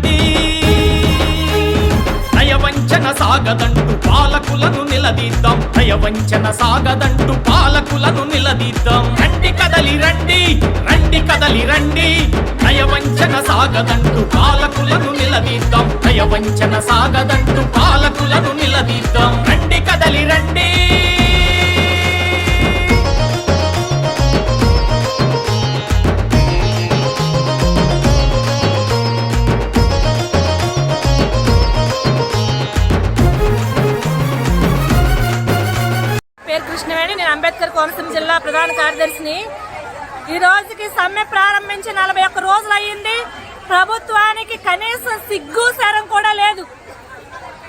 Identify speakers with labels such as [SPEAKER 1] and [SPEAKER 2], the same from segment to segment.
[SPEAKER 1] నిలదండి నయవంచన సాగదంటు పాలకులను నిలదీద్దాం. నయవంచన సాగదంటు పాలకులను నిలదీద్దాం. రండి కదలి రండి రండి కదలి రండి. నయవంచన సాగదంటు పాలకులను నిలదీద్దాం. నయవంచన సాగదంటు పాలకులను నిలదీద్దాం. రండి కదలి రండి.
[SPEAKER 2] కృష్ణవేణి నేను అంబేద్కర్ కోనసీమ జిల్లా ప్రధాన కార్యదర్శిని. ఈ రోజుకి సమ్మె ప్రారంభించి నలభై ఒక్క రోజులు అయ్యింది. ప్రభుత్వానికి కనీసం సిగ్గు సరం కూడా లేదు.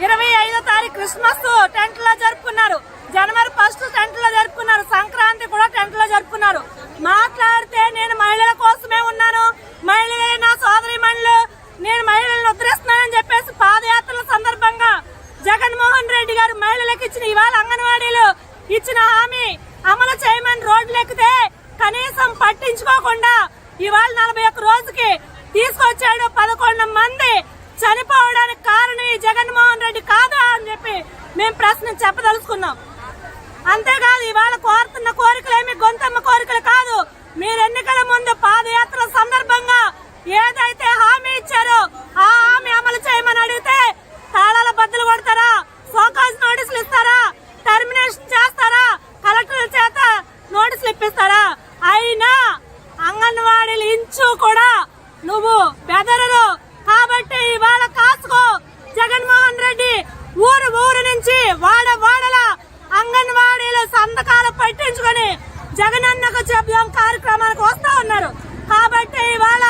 [SPEAKER 2] ఇరవై ఐదో తారీఖు క్రిస్మస్ టెంట్లో జరుపుకున్నారు. జనవరి ఫస్ట్ టెంట్లో జరుపుకున్నారు సంక్రాంతి కూడా టెంట్లో జరుపుకున్నారు మాట్లాడితే నేను మహిళల కోసమే ఉన్నాను మహిళలే నా సోదరి మహిళలు నేను మహిళలను ఉద్ధరిస్తున్నానని చెప్పేసి పాదయాత్రల సందర్భంగా జగన్మోహన్ రెడ్డి గారు మహిళలకు ఇచ్చిన ఇవాళ అంగన్వాడీలు ఇచ్చిన హామీ అమలు చేయమని రోడ్లు ఎక్కితే కనీసం పట్టించుకోకుండా ఇవాళ నలభై ఒక్క రోజుకి తీసుకొచ్చాడు పదకొండు మంది చనిపోవడానికి కారణం ఈ జగన్మోహన్ రెడ్డి కాదా అని చెప్పి మేము ప్రశ్న చెప్పదలుచుకున్నాం. అంతేకాదు ఇవాళ కోరుతున్న కోరికలేమి గొంతమ్మ కోరికలు కాదు. మీరు ఎన్నికల ముందు పాదయాత్ర సందర్భంగా ఏదైతే హామీ ఇచ్చారో నువ్వు బెదరరు కాబట్టి ఇవాళ కాసుకో. జగన్మోహన్ రెడ్డి ఊరు ఊరు నుంచి వాడ వాడల అంగన్వాడీలు సంతకాలు పట్టించుకొని జగనన్నకు చెప్దాం కార్యక్రమానికి వస్తా ఉన్నారు. కాబట్టి ఇవాళ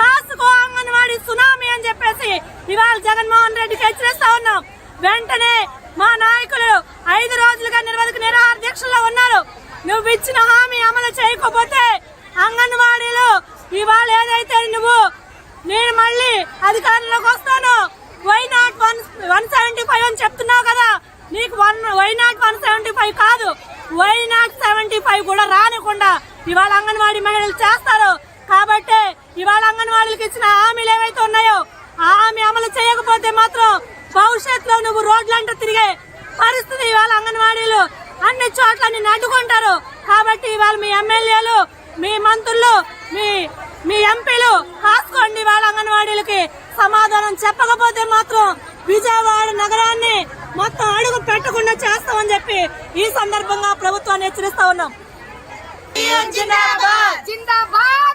[SPEAKER 2] కాసుకో అంగన్వాడీ సునామీ అని చెప్పేసి ఇవాళ జగన్మోహన్ రెడ్డికి హెచ్చరిస్తా ఉన్నాం. వెంటనే మా నాయకులు ఐదు రోజులుగా నిరవధిక నిరాహార దీక్షలో ఉన్నారు. నువ్వు ఇచ్చిన హామీ అమలు చేయకపోతే అంగన్వాడీలు ఇవాళ ఏదైతే నువ్వు నేను మళ్ళీ అధికారంలోకి వస్తాను. Why not one one seventy five అని చెప్తున్నావు కదా? నీకు one why not one seventy five కాదు. వై నాట్ సెవెంటీ ఫైవ్ కూడా రానికుండా ఇవాళ అంగన్వాడీ మహిళలు చేస్తారు. కాబట్టి ఇవాళ అంగన్వాడీలకు ఇచ్చిన హామీలు ఏవైతే ఉన్నాయో ఆ హామీ అమలు చేయకపోతే మాత్రం భవిష్యత్తులో నువ్వు రోడ్లంట తిరిగే పరిస్థితి ఇవాళ అంగన్వాడీలు అన్ని చోట్ల నిన్ను అడ్డుకుంటారు. కాబట్టి ఇవాళ మీ ఎమ్మెల్యేలు మీ మంత్రులు మీ మీ ఎంపీలు రాసుకోండి వాళ్ళ అంగన్వాడీలకి. సమాధానం చెప్పకపోతే మాత్రం విజయవాడ నగరాన్ని మొత్తం అడుగు పెట్టకుండా చేస్తామని చెప్పి ఈ సందర్భంగా ప్రభుత్వాన్ని హెచ్చరిస్తా ఉన్నాం.
[SPEAKER 3] జిందాబాద్!
[SPEAKER 4] జిందాబాద్!